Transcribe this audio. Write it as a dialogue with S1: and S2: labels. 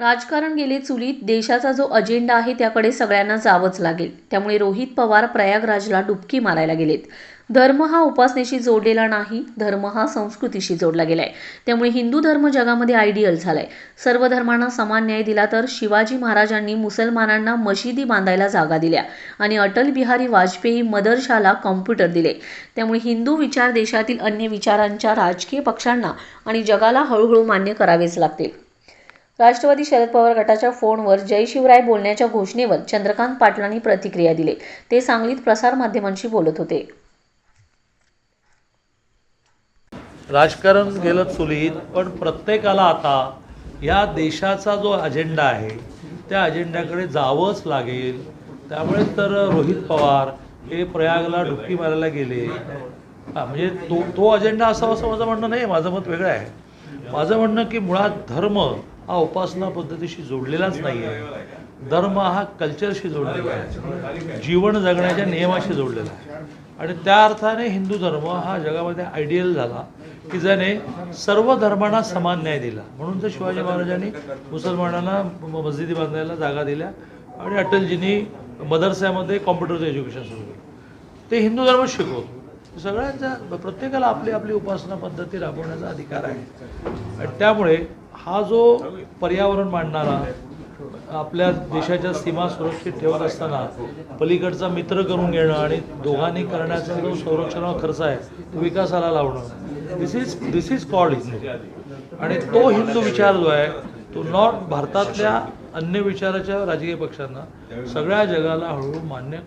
S1: राजकारण गेले चुलीत देशाचा जो अजेंडा आहे त्याकडे सगळ्यांना जावंच लागेल. त्यामुळे रोहित पवार प्रयागराजला डुबकी मारायला गेलेत. धर्म हा उपासनेशी जोडलेला नाही धर्म हा संस्कृतीशी जोडला गेलाय. त्यामुळे हिंदू धर्म जगामध्ये आयडियल झालाय. सर्व धर्मांना समान न्याय दिला तर शिवाजी महाराजांनी मुसलमानांना मशिदी बांधायला जागा दिल्या आणि अटल बिहारी वाजपेयी मदरशाला कॉम्प्युटर दिले. त्यामुळे हिंदू विचार देशातील अन्य विचारांच्या राजकीय पक्षांना आणि जगाला हळूहळू मान्य करावेच लागतील. राष्ट्रवादी शरद पवार गटाच्या फोनवर जय शिवराय बोलण्याच्या घोषणेवर चंद्रकांत पाटलांनी प्रतिक्रिया दिली. ते सांगलीत प्रसारमाध्यमांशी बोलत होते.
S2: राजकारण गेलं चुलीत पण प्रत्येकाला आता या देशाचा जो अजेंडा आहे त्या अजेंड्याकडे जावंच लागेल. त्यामुळे तर रोहित पवार हे प्रयागला डुबकी मारायला गेले. म्हणजे तो तो अजेंडा असावा असं माझं म्हणणं नाही माझं मत वेगळं आहे. माझं म्हणणं की मुळात धर्म हा उपासना पद्धतीशी जोडलेलाच नाही आहे धर्म हा कल्चरशी जोडलेला आहे. जीवन जगण्याच्या नियमाशी जोडलेला आहे. आणि त्या अर्थाने हिंदू धर्म हा जगामध्ये आयडियल झाला की ज्याने सर्व धर्मांना समान न्याय दिला. म्हणून तर शिवाजी महाराजांनी मुसलमानांना म- मस्जिदी बांधायला जागा दिल्या आणि अटलजींनी मदरस्यामध्ये कॉम्प्युटरचं एज्युकेशन सुरू केलं. ते हिंदू धर्म शिकवतो. सगळ्यांचा प्रत्येकाला आपली आपली उपासना पद्धती राबवण्याचा अधिकार आहे. आणि त्यामुळे हा जो पर्यावरण मांडणारा आपल्या देशाच्या सीमा सुरक्षित ठेवत असताना पलीकडचा मित्र करून घेणं आणि दोघांनी करण्याचा जो संरक्षणावर खर्च आहे तो विकासाला लावणं. This is this is called Hindu आणि तो हिंदू विचार जो आहे तो नॉट भारतातल्या अन्य विचाराच्या राजकीय पक्षांना सगळ्या जगाला हळूहळू मान्य